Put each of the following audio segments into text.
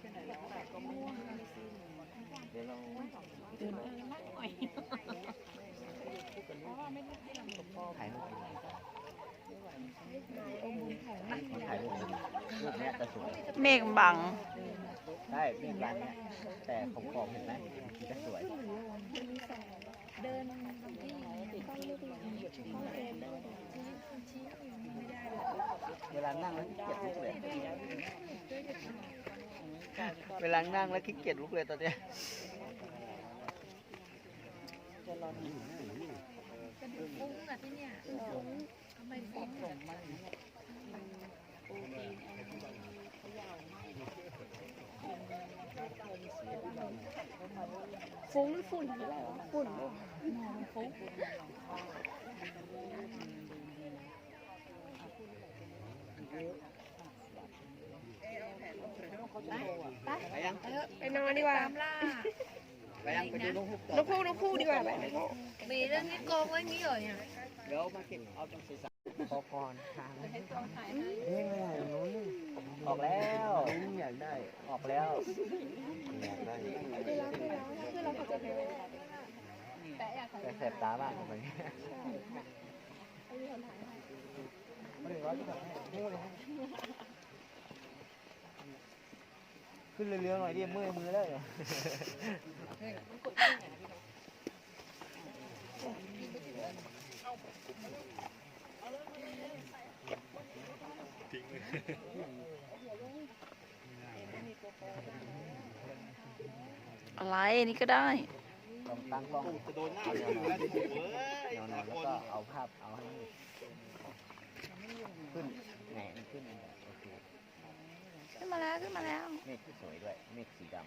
เพื่อนไปไหนแล้วแต่ก็ไม่ไม่สิ้นเดี๋ยวเราเดินนักหน่อยเพราะว่าไม่ได้ที่ลำกับพ่อถ่ายรูปไม่ไหวถ่ายรูปรูปเนี้ยจะสวยเมฆบังใช่เมฆร้านเนี้ยแต่ขอบขอบเห็นไหมจะสวยเวลานั่งแล้วเกียจลุกเลย เวลานั่งแล้วขี้เกียจลุกเลยตอนเนี้ยจะรอดูฟุ้งอะที่เนี่ยฟุ้งส่งมาอย่างเงี้ยโปรตีนอะไรเขย่าให้ฟุ้งหรือฝุ่นหรืออะไรวะฝุ่นลูกฟุ้ง ไปยังไปนอนดีกว่าตามล่าไปยังไปดูนกฮูกต่อนกคู่นกคู่ดีกว่าไปนกคู่มีเรื่องนี้โกงไว้งี้เหรอเนี่ยเดี๋ยวมาเก็บเอาตรงศีรษะพอพรทางเฮ้ยไม่ได้นู้นออกแล้วอยากได้ออกแล้วอยากได้แต่แสบตามากผมเนี่ย ขึ้นเร็วๆหน่อยดิเมื่อยมือแล้วเนี่ยอะไรนี่ก็ได้ลองตั้งกล้องจะโดนหน้าเลยนะแนวนอนแล้วก็เอาภาพเอาให้ขึ้นแหงขึ้นโอเค ขึ้นมา แล้วขึ้นมาแล้วเมฆที่สวยด้วย เมฆสีดำ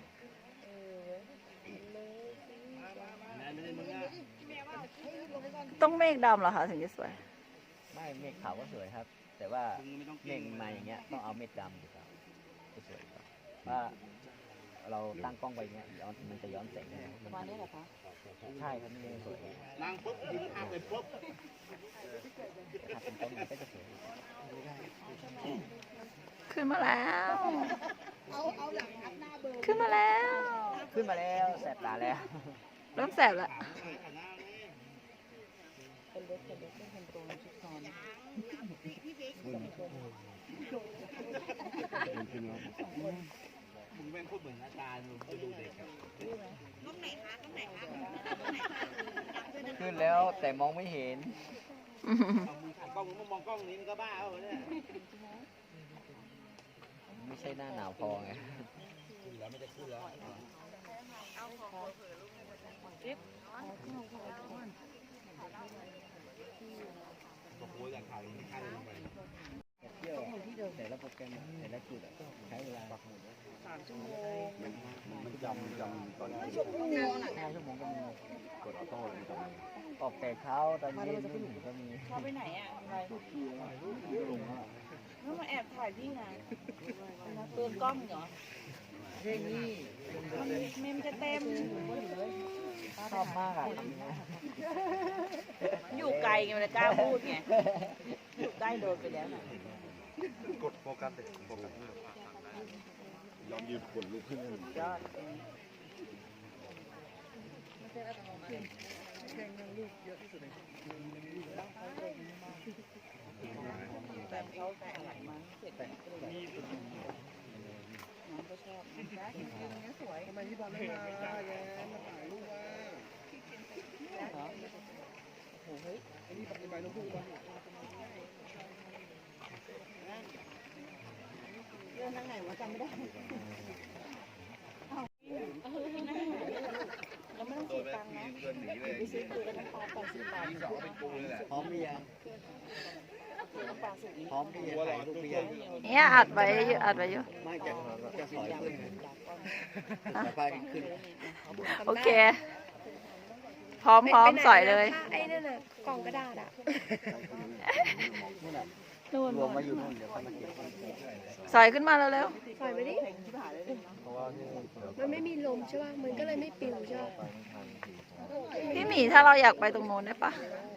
ต้องเมฆดำเหรอคะถึงจะสวยไม่เมฆขาวก็สวยครับ แต่ว่าเมฆมาอย่างเงี้ยต้องเอาเมฆดำดีกว่าจะสวยกว่าว่าเราตั้งกล้องไปเงี้ยย้อนมันจะย้อนแสงได้มันมาได้เหรอคะใช่ครับนี่สวยนางปุ๊บยิงอ้างไปปุ๊บถ้าเป็นต้นมันก็จะสวย ขึ้นมาแล้ว ขึ้นมาแล้ว ขึ้นมาแล้วแสบตาแล้ว เริ่มแสบแล้วเป็นเล็กเป็นเล็กเป็นคนโตชุดนอนมึงแม่งพูดเหมือนอาจารย์มึงจะดูเด็กอะขึ้นแล้วแต่มองไม่เห็นเอามึงถ่ายกล้องมึงมามองกล้องนี้มึงก็บ้าเอาเนี่ย ไม่ใช่หน้าหนาวพอไงขึ้นแล้วไม่จะขึ้นแล้วบอกโอ้ยอยากถ่ายไม่ถ่ายลงไปเที่ยวแต่ละโปรแกรมแต่ละจุดอะใช้เวลาปักหมุดสามชั่วโมงมันจำจำตอนนี้ห้าชั่วโมงก็มีกดออโต้เลยออกแต่เช้าตอนเย็นไม่ถึงก็มีเขาไปไหนอะอะไรแล้วมาแอบ ถ่ายพี่ไงเตือนกล้องเหรอเรื่องนี้มันเมมจะเต็มชอบมากอะอยู่ไกลไงมันกล้าพูดไงอยู่ใกล้โดนไปแล้วน่ะกดโฟกัสเด็กโฟกัสยอมยืนกดลุกขึ้นยอดเองแต่เขาแต่หลังมาเสร็จก็เลยน้องก็ชอบนะจ๊ะจริงๆเนี่ยสวยทำไมที่บอลไม่มาแย่มาถ่ายรูปว่าเหรอโอ้โหเฮ้ยไอ้นี่ปฏิบัติน้องพูดว่าเรื่องนั่งไหนวะจำไม่ได้เราไม่ต้องโดเสีตังค์นะไปซื้อเกลือน้ำปลาแปดสิบบาทที่สอปลยแหละพร้อมหรือยัง เกลือน้ำปลาสูตรนี้พร้อมหรือยังถ่ายรูปหรือยังเนี่ยอัดไว้อยู่อัดไว้อยู่ ไม่จะจะถอยขึ้นจะพากันขึ้นโอเค พร้อมพร้อมสอยเลย ไอ้นั่นน่ะกล่องกระดาษอะนู่นน่ะนู่นรวมมาอยู่นู่นเดี๋ยวค่อยมาเก็บสอยขึ้นมาเร็วใส่ไปดิเพราะว่าที่นู่นเดี๋ยวมันไม่มีลมใช่ป่ะ มันก็เลยไม่ปิวใช่ป่ะๆพี่หมีถ้าเราอยากไปตรงโน้นได้ปะไ